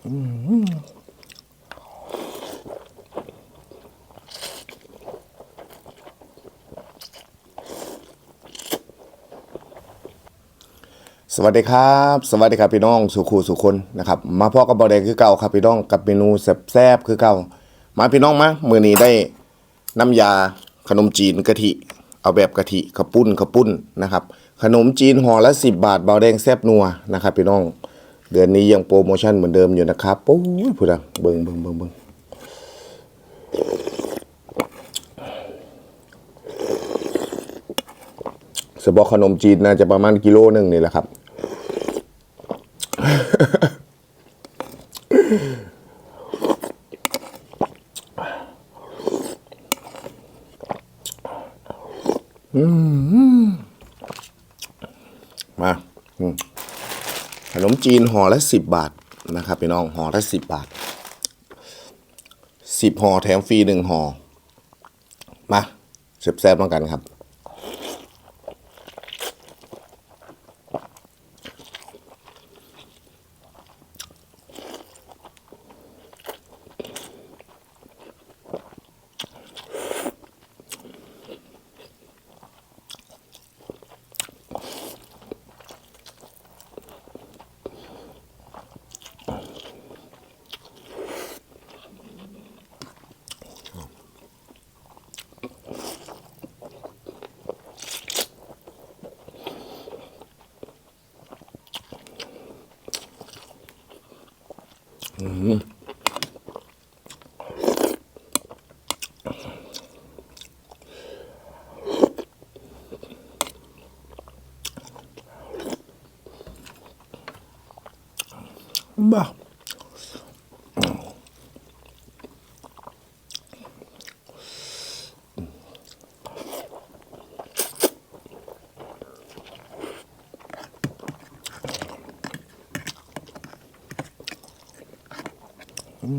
สวัสดีครับ สวัสดีครับพี่น้องสุขูสุคนนะครับ มาพ่อกับบอแดงคือเก่าครับพี่น้องกับเมนูแซ่บๆคือเก่า มาพี่น้องมามือนี้ได้น้ำยาขนมจีนกะทิ เอาแบบกะทิข้าปุ้นข้าปุ้นนะครับ ขนมจีนห่อละสิบบาทเบาแดงแซ่บนัวนะครับพี่น้อง เดือนนี้ยังโปรโมชั่นเหมือนเดิมอยู่นะครับโอ้ยพูดอะเบิ่งเบิ่งเบิ่งเบิ่งสบอขนมจีนน่าจะประมาณกิโลหนึ่งนี่แหละครับมา อืม ขนมจีนห่อละสิบบาทนะครับพี่น้องห่อละสิบบาทสิบห่อแถมฟรีหนึ่งห่อมาแซ่บๆต้องกันครับ บ้า พ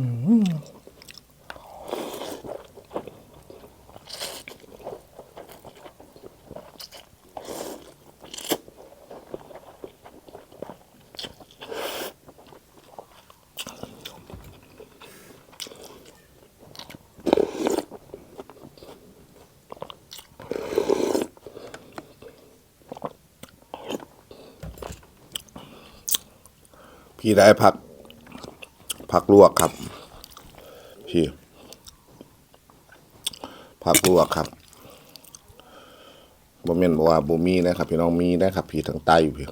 ี่ได้ผัก ผักลวกครับพี่ผักลวกครับบ่แม่นบอกว่าบ่มีนะครับ พี่น้องมีนะครับ พี่ทางใต้อยู่พี่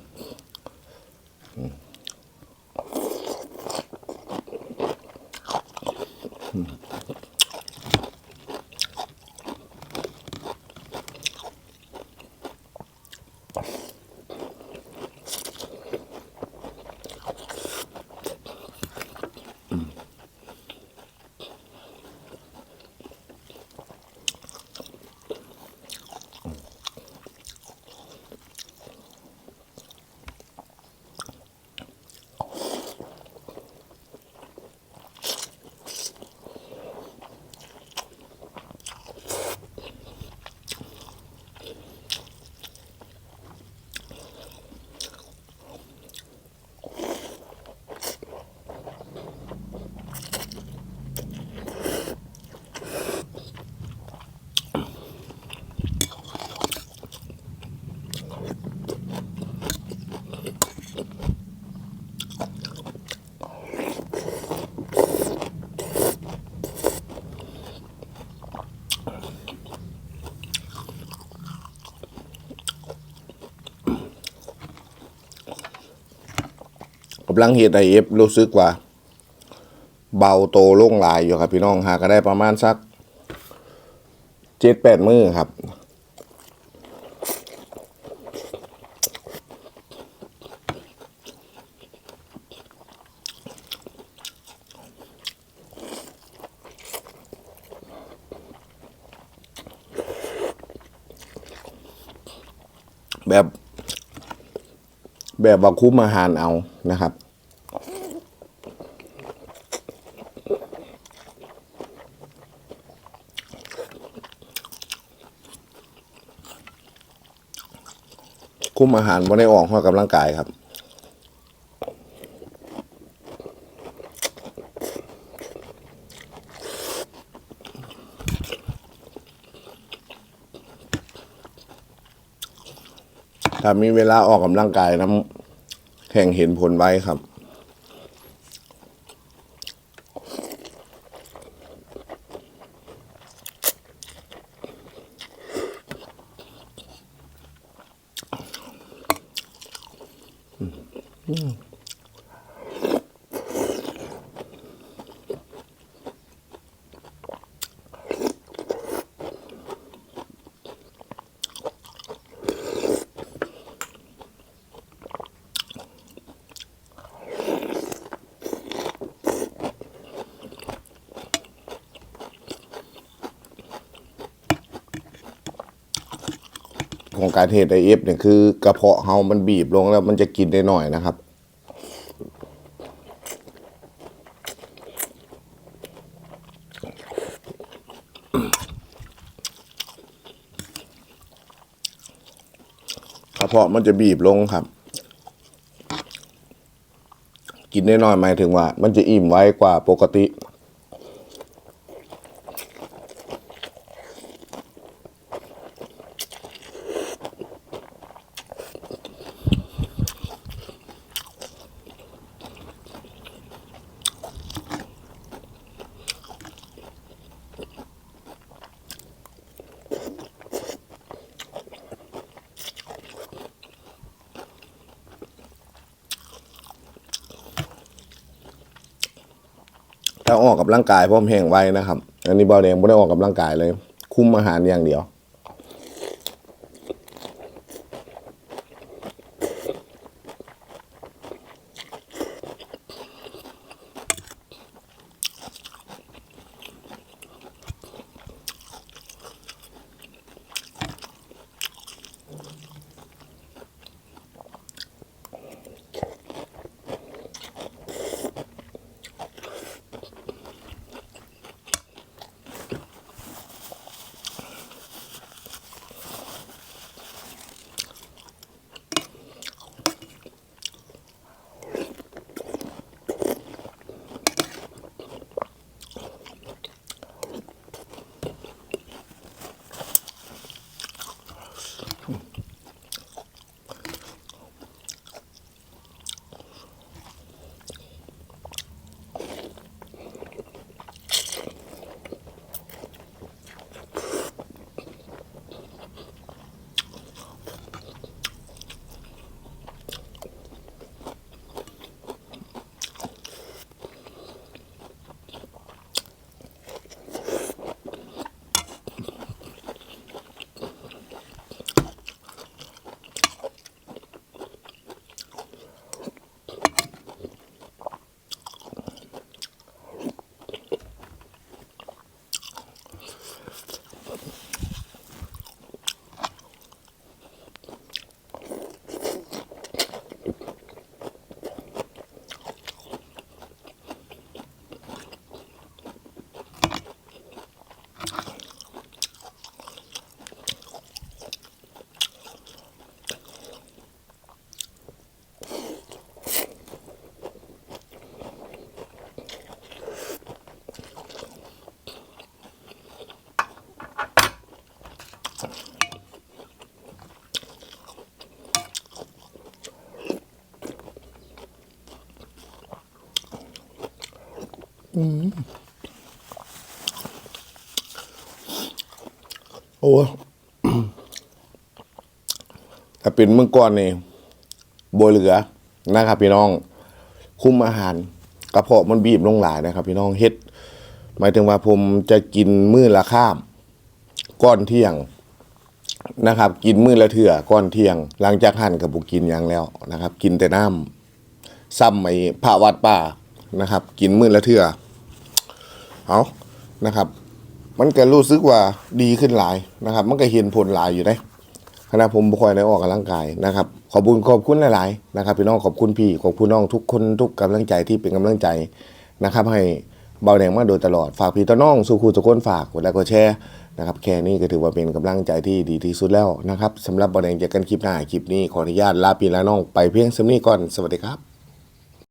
กำลังเฮ็ดให้เอฟรู้สึกว่า เบาโตโล่งหลายอยู่ครับพี่น้องหาก็ได้ประมาณสักเจ็ดแปดมือครับ แบบแบบว่าคุ้มอาหารเอานะครับ คุมอาหารบ่ได้ออกหัวกับร่างกายครับถ้ามีเวลาออกกำลังกายน้ำแข่งเห็นผลไว้ครับ Mm. ของการเทศไอเอฟเนี่ยคือกระเพาะเฮามันบีบลงแล้วมันจะกินได้หน่อยนะครับกระเพาะมันจะบีบลงครับ กินได้น้อยหมายถึงว่า มันจะอิ่มไว้กว่าปกติ ถ้าออกกับร่างกายพร้อมแห้งไว้นะครับ อันนี้เบาแดงไม่ได้ออกกับร่างกายเลย คุมอาหารอย่างเดียว โอ้ถ้าเป็นเมื่อก่อนนี่บเหลือนะครับ พี่น้อง คุมอาหารกระเพาะมันบีบลงหลายนะครับ พี่น้องเฮ็ด หมายถึงว่าผมจะกินมื้อละข้ามก้อนเที่ยงนะครับ กินมื้อละเถื่อก้อนเที่ยง หลังจากหั่นกับบุกินยังแล้วนะครับ กินแต่น้ำซ้ำไอ้พระวัดป่านะครับ กินมื้อละเถื่อ เอานะครับ มันก็รู้สึกว่าดีขึ้นหลายนะครับ มันก็เห็นผลหลายอยู่ได้ขณะผมบ่ค่อยได้ออกกำลังกายนะครับ ขอบคุณขอบคุณหลาย ๆ นะครับ พี่น้องขอบคุณพี่ขอบคุณน้องทุกคนทุกกำลังใจที่เป็นกำลังใจนะครับ ให้เบาแดงมาโดยตลอดฝากพี่ต้อน้องสุขูทุกคนฝากกดไลค์กดแชร์นะครับแค่นี้ก็ถือว่าเป็นกำลังใจที่ดีที่สุดแล้วนะครับสำหรับเบาแดงเจอกันคลิปหน้าคลิปนี้ขออนุญาตลาพี่ลาน้องไปเพียงสำนี้ก่อนสวัสดีครับ